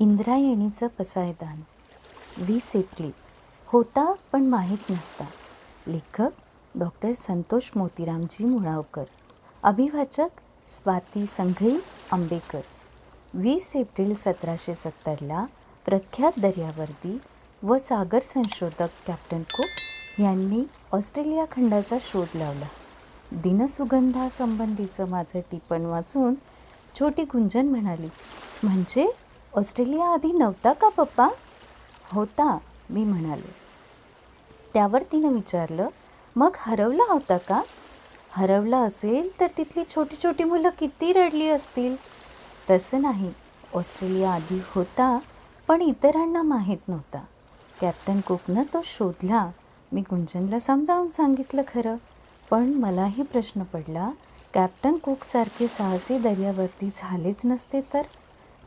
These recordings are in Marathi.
इंद्रायणीचं पसायदान. वीस एप्रिल. होता पण माहीत नव्हता. लेखक डॉक्टर संतोष मोतीरामजी मुळावकर. अभिवाचक स्वाती संघई आंबेकर. वीस एप्रिल सतराशे सत्तरला प्रख्यात दर्यावर्दी व सागर संशोधक कॅप्टन कुक यांनी ऑस्ट्रेलिया खंडाचा शोध लावला. दिनसुगंधासंबंधीचं माझं टिपण वाचून छोटी गुंजन म्हणाली म्हणजे ऑस्ट्रेलिया आधी नव्हता का पप्पा? होता मी म्हणाले. त्यावर तिनं विचारलं मग हरवला होता का? हरवला असेल तर तिथली छोटी छोटी मुलं किती रडली असतील? तसं नाही. ऑस्ट्रेलिया आधी होता पण इतरांना माहीत नव्हता. कॅप्टन कुकनं तो शोधला. मी गुंजनला समजावून सांगितलं खरं. पण मलाही प्रश्न पडला कॅप्टन कुकसारखे साहसी दर्यावरती झालेच नसते तर?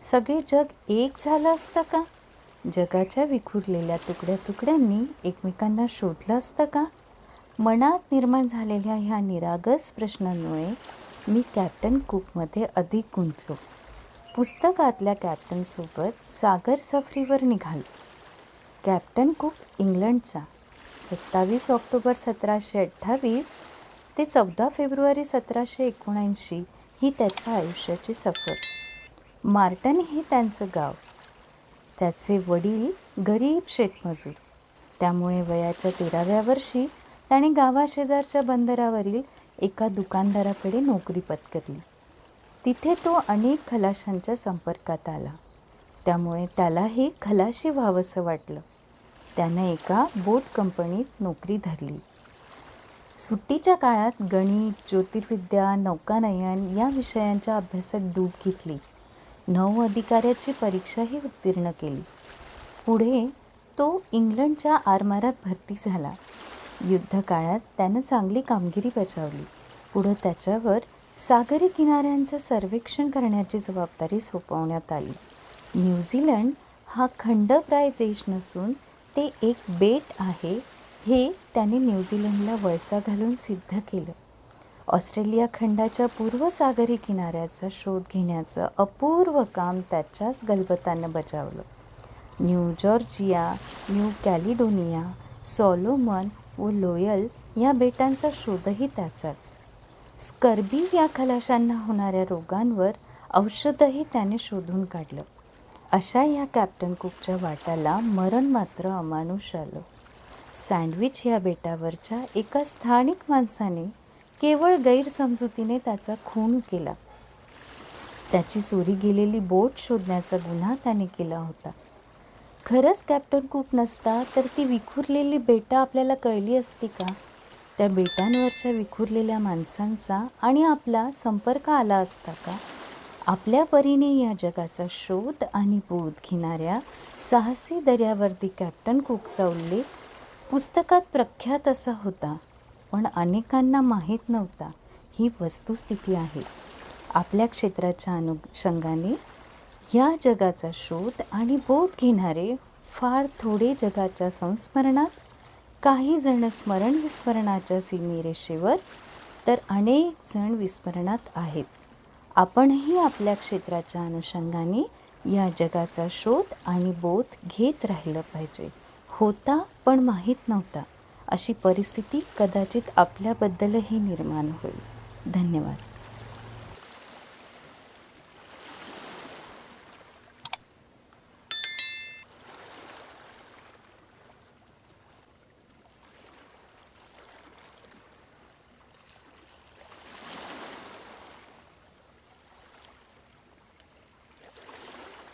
सगळे जग एक झालं असतं का? जगाच्या विखुरलेल्या तुकड्या तुकड्यांनी एकमेकांना शोधलं असतं का? मनात निर्माण झालेल्या ह्या निरागस प्रश्नांमुळे मी कॅप्टन कुकमध्ये अधिक गुंतलो. पुस्तकातल्या कॅप्टनसोबत सागर सफरीवर निघालो. कॅप्टन कुक इंग्लंडचा. सत्तावीस ऑक्टोबर सतराशे अठ्ठावीस ते चौदा फेब्रुवारी सतराशे एकोणऐंशी ही त्याच्या आयुष्याची सफर. मार्टन हे त्यांचं गाव. त्याचे वडील गरीब शेतमजूर. त्यामुळे वयाच्या तेराव्या वर्षी त्याने गावाशेजारच्या बंदरावरील एका दुकानदाराकडे नोकरी पत्करली. तिथे तो अनेक खलाशांच्या संपर्कात आला. त्यामुळे त्यालाही खलाशी व्हावंसं वाटलं. त्यानं एका बोट कंपनीत नोकरी धरली. सुट्टीच्या काळात गणित ज्योतिर्विद्या नौकानयन या विषयांच्या अभ्यासात डूब घेतली. नऊ अधिकाऱ्याची परीक्षाही उत्तीर्ण केली. पुढे तो इंग्लंडच्या आरमारात भरती झाला. युद्धकाळात त्यानं चांगली कामगिरी बजावली. पुढं त्याच्यावर सागरी किनाऱ्यांचं सर्वेक्षण करण्याची जबाबदारी सोपवण्यात आली. न्यूझीलंड हा खंडप्राय देश नसून ते एक बेट आहे हे त्याने न्यूझीलंडला वळसा घालून सिद्ध केलं. ऑस्ट्रेलिया खंडाच्या पूर्व सागरी किनाऱ्याचा शोध घेण्याचं अपूर्व काम त्याच्याच गलबतानं बजावलं. New Georgia New Caledonia Solomon व लोयल या बेटांचा शोधही त्याचाच. स्कर्बी या खलाशांना होणाऱ्या रोगांवर औषधही त्याने शोधून काढलं. अशा या कॅप्टन कुकच्या वाटाला मरण मात्र अमानुष आलं. सँडविच या बेटावरच्या एका स्थानिक माणसाने केवळ गैरसमजुतीने त्याचा खून केला. त्याची चोरी गेलेली बोट शोधण्याचा गुन्हा त्याने केला होता. खरंच कॅप्टन कुक नसता तर ती विखुरलेली बेटं आपल्याला कळली असती का? त्या बेटांवरच्या विखुरलेल्या माणसांचा आणि आपला संपर्क आला असता का? आपल्या परीने या जगाचा शोध आणि बोध घेणाऱ्या साहसी दर्यावर्दी कॅप्टन कुकचा उल्लेख पुस्तकात प्रख्यात असा होता. पण अनेकांना माहीत नव्हता ही वस्तुस्थिती आहे. आपल्या क्षेत्राच्या अनुषंगाने या जगाचा शोध आणि बोध घेणारे फार थोडे जगाच्या संस्मरणात काही जण स्मरण विस्मरणाच्या सीमेरेषेवर तर अनेक जण विस्मरणात आहेत. आपणही आपल्या क्षेत्राच्या अनुषंगाने या जगाचा शोध आणि बोध घेत राहिलं पाहिजे. होता पण माहीत नव्हता. अशी परिस्थिती कदाचित आपल्याबद्दलही निर्माण होईल. धन्यवाद.